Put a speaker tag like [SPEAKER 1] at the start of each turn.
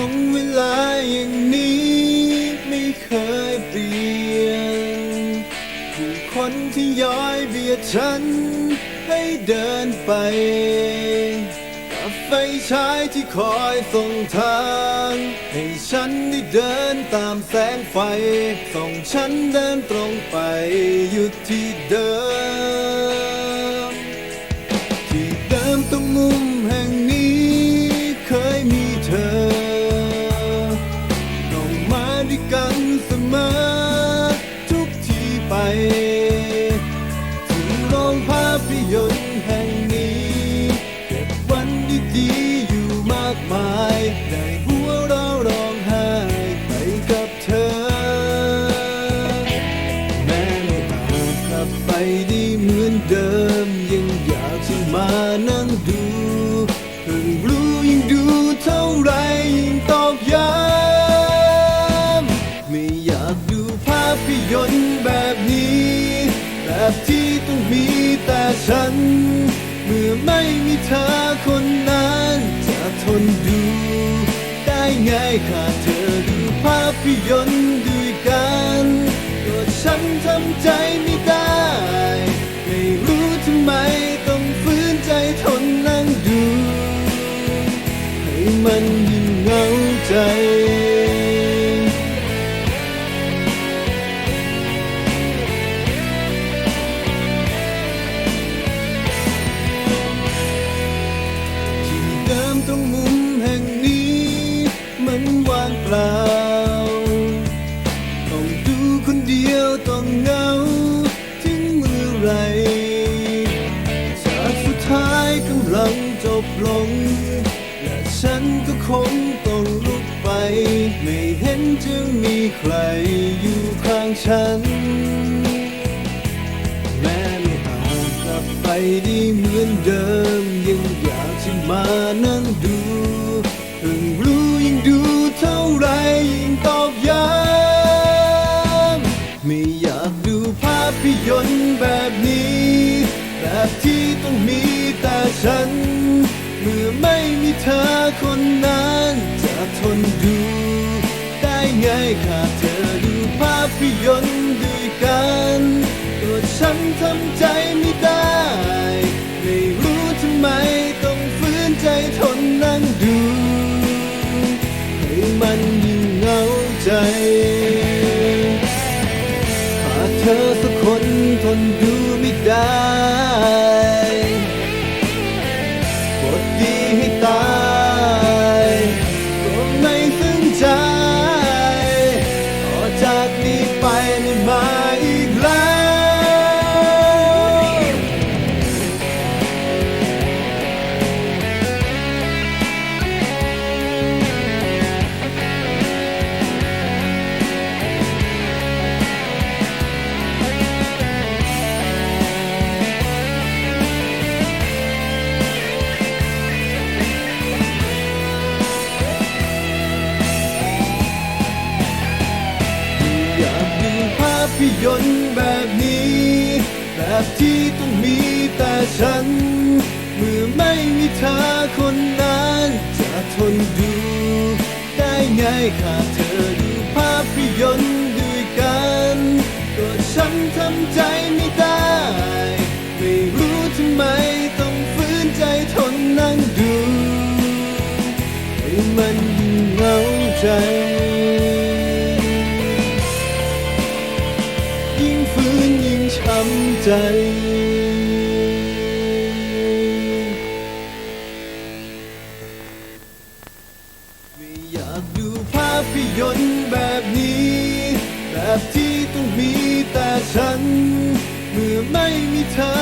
[SPEAKER 1] ตรงเวลาอย่างนี้ไม่เคยเปลี่ยนผู้คนที่ย้อยเบียดฉันให้เดินไปกับไฟฉายที่คอยส่งทาง ให้ฉันได้เดินตามแสงไฟ ส่งฉันเดินตรงไปหยุดที่เดิม ต้องมีแต่ฉัน เมื่อไม่มีเธอคนนั้น จะทนดู ได้ไงขาดเธอดูภาพยนตร์ด้วยกันก็ฉันทำใจไม่ได้ ไม่รู้ทำไมต้องฝืนใจทนนั่งดู ให้มันยิ่งเหงาใจ บลง และฉันก็คงต้องลุกไป ไม่เห็นจะมีใครอยู่ข้างฉัน แม้ไม่อาจกลับไปได้เหมือนเดิม ยังอยากจะมานั่งดูเพิ่งรู้ยิ่งดูเท่าไรยิ่งตอกย้ำไม่อยากดูภาพยนตร์แบบนี้ แบบที่ต้องมีแต่ฉัน มื่อไม่มีเธอคนนั้น จะทนดู ได้ไงขาดเธอดูภาพยนตร์ด้วยกันตัวฉันทำใจไม่ได้ ไม่รู้ทำไมต้องฝืนใจทนนั่งดูให้มันยิ่งเหงาใจขาดเธอสักคนทนดูไม่ได้ ภาพยนตร์แบบนี้ แบบที่ต้องมีแต่ฉัน เมื่อไม่มีเธอคนนั้น จะทนดู ได้ไงขาดเธอดูภาพยนตร์ด้วยกันก็ฉันทำใจไม่ได้ ไม่รู้ทำไมต้องฝืนใจทนนั่งดู ให้มันยิ่งเหงาใจำใจไม่อยากดูภาพยนตร์แบบนี้ แบบที่ต้องมีแต่ฉัน เมื่อไม่มีเธอ